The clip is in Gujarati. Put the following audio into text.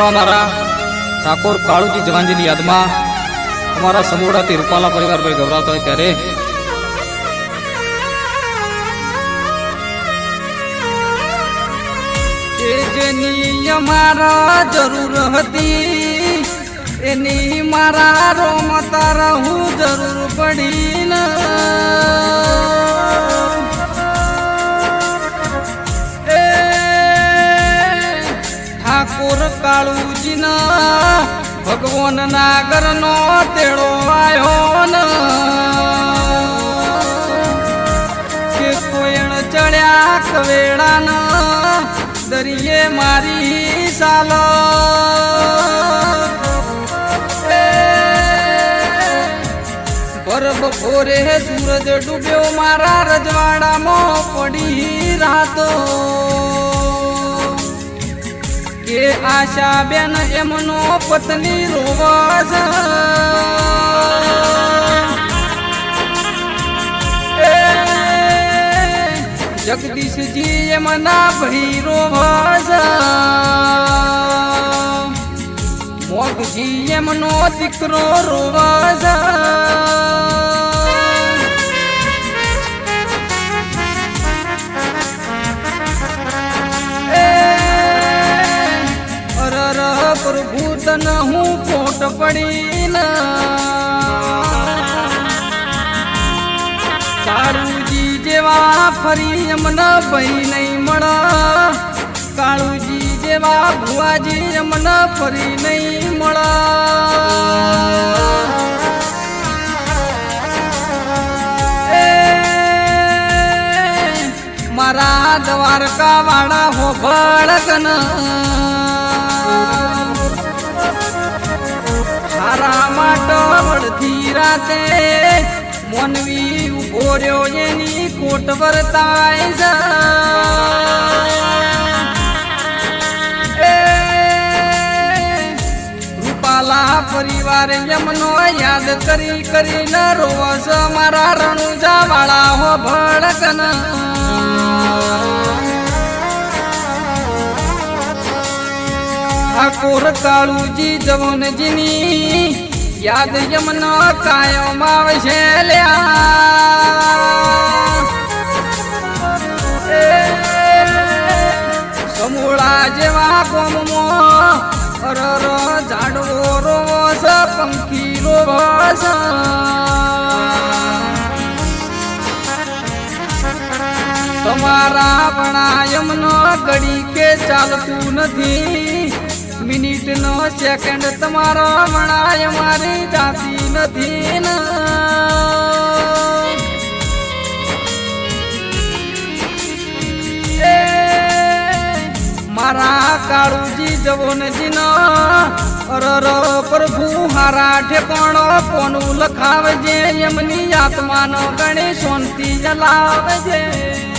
અમારા ઠાકોર કાળુજી જવાનજીની યાદમાં અમારા સમૂહથી રૂપાલા પરિવાર ભાઈ ગભરાતો હોય ત્યારે જેની અમારા જરૂર હતી, એની મારા રહું ઠાકોર કાળુજીના, ભગવાન નાગરનો તેડો આવ્યો ન. કે કોયણ ચડ્યા કવેડાના દરિયે મારી સાલ. પર બપોરે સૂરજ ડૂબ્યો મારા રજવાડામાં પડી રાતો. કે આશા બેન એમનો પત્ની રોવાસ જગદીશજી એમના ભૈરો રોવાસ મોગજી એમનો દીકરો રોવાસ હું ખોટ પડી કાળુજી જેવા ફરી અમને ભાઈ નહીં મળ. કાળુજી જેવા ભુવાજી અમને ફરી નહીં મળ. મારા દ્વારકા વાળા હો ભળકન માટે વળતી રાતે મોનવી ઊભો રહ્યો એની કોટ વર્તાય છે રૂપાલા પરિવાર યમનો યાદ કરી કરીને રોવસ મારા રણુજા વાળા હો ભડકન. કોર કાળુજી જવનજીની યાદ યમનો કાયમ લ્યા. સમૂળા જેવા ગોમમો અરર ઝાડવો રોસ પંખી રોસ તમારા પણાયમનો ઘડી કે ચાલતું નથી. મિનિટ નો સેકન્ડ તમારો મણાય મારી જાતી નથી ન. મારા કાળુજી જવનજીનો અરરો પ્રભુ હારા ઠેકોણો કોનું લખાવજે, એમની આત્માનો ગણે શાંતિ જલાવજે.